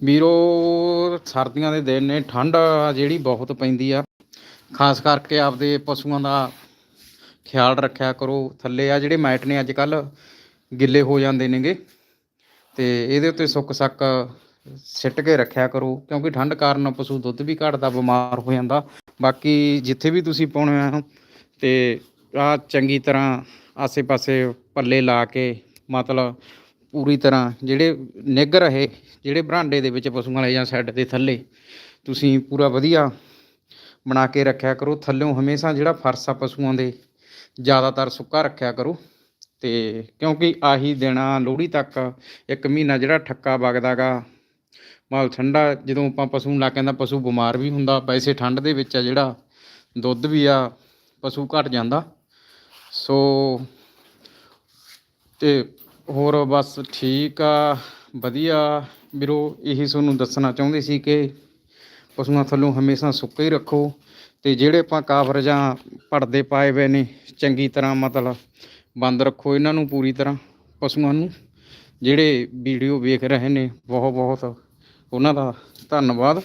ਵੀਰੋ, ਸਰਦੀਆਂ ਦੇ ਦਿਨ ਨੇ, ਠੰਡ ਆ ਜਿਹੜੀ ਬਹੁਤ ਪੈਂਦੀ ਆ। ਖਾਸ ਕਰਕੇ ਆਪਦੇ ਪਸ਼ੂਆਂ ਦਾ ਖਿਆਲ ਰੱਖਿਆ ਕਰੋ। ਥੱਲੇ ਆ ਜਿਹੜੇ ਮੈਟ ਨੇ ਅੱਜ ਕੱਲ ਗਿੱਲੇ ਹੋ ਜਾਂਦੇ ਨੇਗੇ। ਤੇ ਇਹਦੇ ਉੱਤੇ ਸੁੱਕ ਸੱਕ ਸਿੱਟ ਕੇ ਰੱਖਿਆ ਕਰੋ, ਕਿਉਂਕਿ ਠੰਡ ਕਾਰਨ ਪਸ਼ੂ ਦੁੱਧ ਵੀ ਘਟਦਾ, ਬਿਮਾਰ ਹੋ ਜਾਂਦਾ। ਬਾਕੀ ਜਿੱਥੇ ਵੀ ਤੁਸੀਂ ਪਾਉਣੇ ਆ, ਤੇ ਆ ਚੰਗੀ ਤਰ੍ਹਾਂ ਆਸੇ-ਪਾਸੇ ਪੱਲੇ ਲਾ ਕੇ, ਮਤਲਬ ਪੂਰੀ ਤਰ੍ਹਾਂ ਜਿਹੜੇ ਨਿੱਘ ਰਹੇ, ਜਿਹੜੇ ਬਰਾਂਡੇ ਦੇ ਵਿੱਚ ਪਸ਼ੂਆਂ ਵਾਲੇ ਜਾਂ ਸੈੱਡ ਦੇ ਥੱਲੇ, ਤੁਸੀਂ ਪੂਰਾ ਵਧੀਆ ਬਣਾ ਕੇ ਰੱਖਿਆ ਕਰੋ। ਥੱਲਿਓਂ ਹਮੇਸ਼ਾ ਜਿਹੜਾ ਫਰਸ਼ ਆ ਪਸ਼ੂਆਂ ਦੇ, ਜ਼ਿਆਦਾਤਰ ਸੁੱਕਾ ਰੱਖਿਆ ਕਰੋ। ਤੇ ਕਿਉਂਕਿ ਆਹੀ ਦਿਨਾਂ, ਲੋਹੜੀ ਤੱਕ ਇੱਕ ਮਹੀਨਾ ਜਿਹੜਾ ਠੱਕਾ ਵਗਦਾਗਾ ਮਾਲ ਠੰਡਾ, ਜਦੋਂ ਆਪਾਂ ਪਸ਼ੂ ਨੂੰ ਲਾ ਕੇ ਆਂਦਾ ਪਸ਼ੂ ਬਿਮਾਰ ਵੀ ਹੁੰਦਾ ਵੈਸੇ ਠੰਡ ਦੇ ਵਿੱਚ ਆ ਜਿਹੜਾ, ਦੁੱਧ ਵੀ ਆ, ਪਸ਼ੂ ਘਟ ਜਾਂਦਾ। ਸੋ, ਤੇ ਹੋਰ ਬਸ ਠੀਕ ਆ, ਵਧੀਆ। ਵੀਰੋ, ਇਹੀ ਤੁਹਾਨੂੰ ਦੱਸਣਾ ਚਾਹੁੰਦੇ ਸੀ ਕਿ ਪਸ਼ੂਆਂ ਥੱਲੋਂ ਹਮੇਸ਼ਾ ਸੁੱਕੇ ਹੀ ਰੱਖੋ ਤੇ ਜਿਹੜੇ ਆਪਾਂ ਕਾਵਰ ਜਾਂ ਪਰਦੇ ਪਾਏ ਹੋਏ ਨੇ, ਚੰਗੀ ਤਰ੍ਹਾਂ ਮਤਲਬ ਬੰਦ ਰੱਖੋ ਇਹਨਾਂ ਨੂੰ ਪੂਰੀ ਤਰ੍ਹਾਂ ਪਸ਼ੂਆਂ ਨੂੰ। ਜਿਹੜੇ ਵੀਡੀਓ ਵੇਖ ਰਹੇ ਨੇ ਬਹੁਤ ਬਹੁਤ ਉਹਨਾਂ ਦਾ ਧੰਨਵਾਦ।